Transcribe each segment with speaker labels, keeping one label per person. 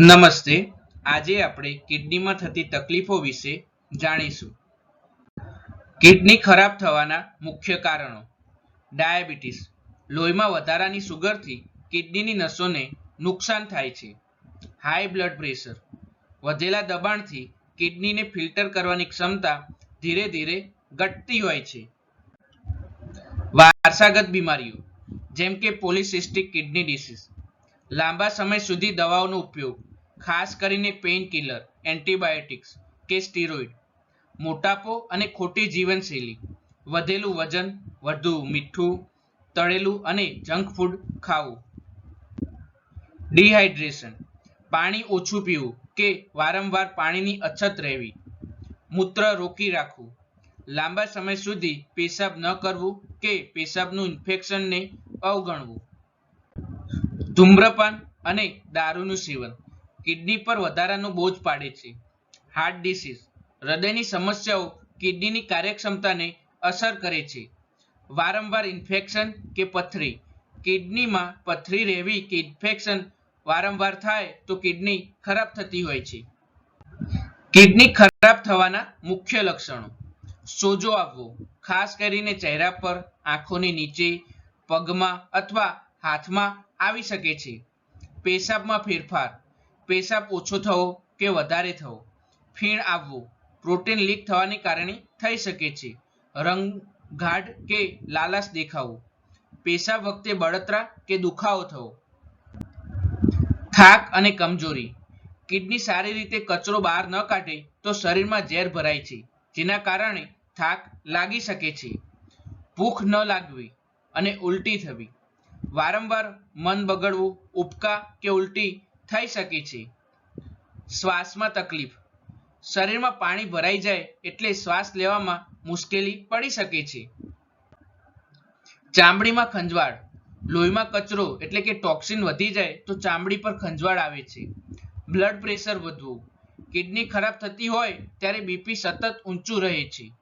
Speaker 1: નમસ્તે. આજે આપણે કિડનીમાં થતી તકલીફો વિશે જાણીશું. કિડની ખરાબ થવાના મુખ્ય કારણો. ડાયાબિટીસ. લોહીમાં વધારાની સુગરથી કિડનીની નસોને નુકસાન થાય છે. High blood pressure. વધેલા દબાણથી કિડનીને ફિલ્ટર કરવાની ક્ષમતા ધીરે ધીરે ઘટતી હોય છે. વારસાગત બીમારીઓ, જેમ કે પોલિસિસ્ટિક કિડની ડિસીઝ. લાંબા સમય સુધી દવાઓનો ઉપયોગ. ખાસ કરીને પેઇન કિલર એન્ટીબાયોટિક્સ કે સ્ટીરોઇડ મોટાપો અને ખોટી જીવનશૈલી, વધેલું વજન, વધુ મીઠું, તળેલું અને જંક ફૂડ ખાવું. ડિહાઇડ્રેશન પાણી ઓછું પીવું કે વારંવાર પાણીની અછત રહેવી. મૂત્ર રોકી રાખવું. લાંબા સમય સુધી પેશાબ ન કરવું કે પેશાબનું ઇન્ફેક્શનને અવગણવું. ધૂમ્રપાન અને દારૂનું સેવન. કિડની પર વધારાનો બોજ પાડે છે. હાર્ટ ડિસીઝ હૃદયની સમસ્યાઓ કિડનીની કાર્યક્ષમતાને અસર કરે છે. વારંવાર ઇન્ફેક્શન કે પથરી. કિડનીમાં પથરી રહેવી કે ઇન્ફેક્શન વારંવાર થાય તો કિડની ખરાબ થતી હોય છે. કિડની ખરાબ થવાના મુખ્ય લક્ષણો. સોજો આવવો, ખાસ કરીને ચહેરા પર આંખોની નીચે, પગમાં અથવા હાથમાં આવી શકે છે. પેશાબમાં ફેરફાર પેશાબ ઓછો થવો કે વધારે થવો? ફીણ આવવું. પ્રોટીન લીક થવાને કારણે થઈ શકે છે. રંગ ગાઢ કે લાલાશ દેખાવું. પેશાબ વખતે બળતરા કે દુખાવો થવો. થાક અને કમજોરી. કિડની સારી રીતે કચરો બહાર ન કાઢે તો શરીરમાં ઝેર ભરાય છે, જેના કારણે થાક લાગી શકે છે. ભૂખ ન લાગવી અને ઉલટી થવી. વારંવાર મન બગડવું, ઉબકા કે ઉલટી થઈ શકે છે. શ્વાસમાં તકલીફ. શરીરમાં પાણી ભરાઈ જાય એટલે શ્વાસ લેવામાં મુશ્કેલી પડી શકે છે. ચામડીમાં ખંજવાળ. લોહીમાં કચરો એટલે કે ટોક્સિન વધી જાય તો ચામડી પર ખંજવાળ આવે છે. બ્લડ પ્રેશર વધવું. કિડની ખરાબ થતી હોય ત્યારે બીપી સતત ઊંચું રહે છે.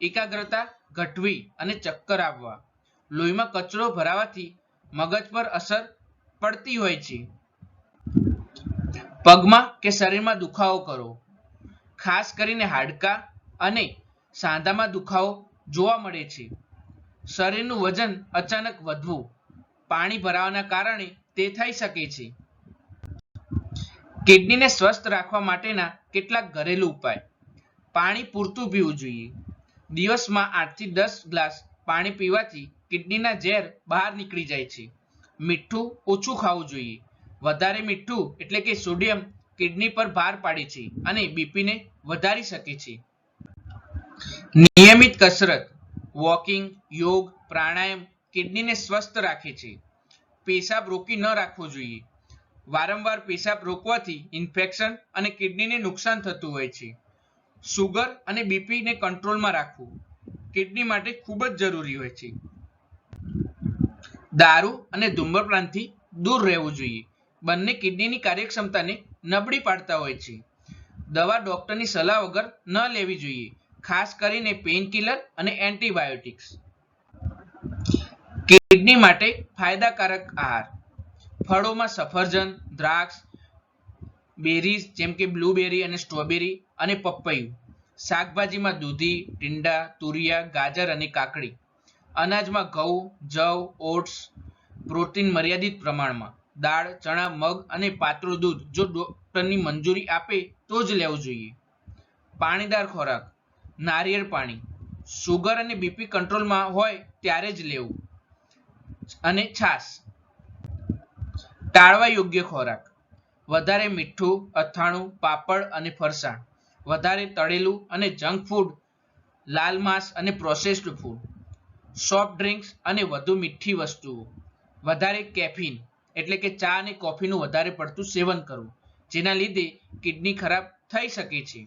Speaker 1: એકાગ્રતા ઘટવી અને ચક્કર આવવા. લોહીમાં કચરો ભરાવાથી મગજ પર અસર પડતી હોય છે. પગમાં કે શરીરમાં દુખાવો કરો. ખાસ કરીને હાડકાં અને સાંધામાં દુખાવો જોવા મળે છે. શરીરનું વજન અચાનક વધવું, પાણી ભરાવાના કારણે તે થઈ શકે છે. કિડનીને સ્વસ્થ રાખવા માટેના કેટલાક ઘરેલું ઉપાય. પાણી પૂરતું પીવું જોઈએ. દિવસમાં આઠથી દસ ગ્લાસ પાણી પીવાથી કિડનીના ઝેર બહાર નીકળી જાય છે. મીઠું ઓછું ખાવું જોઈએ. વધારે મીઠું એટલે કે સોડિયમ કિડની પર ભાર પાડે છે અને બીપીને વધારી શકે છે. નિયમિત કસરત વોકિંગ યોગ, પ્રાણાયામ કિડનીને સ્વસ્થ રાખે છે. પેશાબ રોકી ન રાખવો જોઈએ. વારંવાર પેશાબ રોકવાથી ઇન્ફેક્શન અને કિડનીને નુકસાન થતું હોય છે. સુગર અને બીપીને કંટ્રોલમાં રાખવું કિડની માટે ખૂબ જ જરૂરી હોય છે. દારૂ અને ધૂમ્રપાનથી દૂર રહેવું જોઈએ. બંને કિડનીની કાર્યક્ષમતાને નબળી પાડતા હોય છે. દવા ડોક્ટરની સલાહ વગર ન લેવી જોઈએ, ખાસ કરીને પેઇનકિલર અને એન્ટીબાયોટિક્સ કિડની માટે ફાયદાકારક આહાર. ફળોમાં સફરજન, દ્રાક્ષ, બેરીઝ જેમ કે બ્લુબેરી અને સ્ટ્રોબેરી અને પપૈયું. શાકભાજીમાં દૂધી, ટીંડા, તુરિયા, ગાજર અને કાકડી. અનાજમાં ઘઉં, જવ, ઓટ્સ, પ્રોટીન મર્યાદિત પ્રમાણમાં. દાળ, ચણા, મગ અને પાતળું દૂધ. જો ડોક્ટરની મંજૂરી આપે તો જ લેવું જોઈએ. પાણીદાર ખોરાક. નારિયેળ પાણી. સુગર અને બીપી કંટ્રોલમાં હોય ત્યારે જ લેવું. અને છાશ. ટાળવા યોગ્ય ખોરાક. વધારે મીઠું, અથાણું, પાપડ અને ફરસાણ. વધારે તળેલું અને જંક ફૂડ લાલ માંસ અને પ્રોસેસ્ડ ફૂડ સોફ્ટ ડ્રિંક્સ અને વધુ મીઠી વસ્તુઓ. વધારે કેફીન એટલે કે ચા અને કોફીનું વધારે પડતું સેવન કરવું, જેના લીધે કિડની ખરાબ થઈ શકે છે.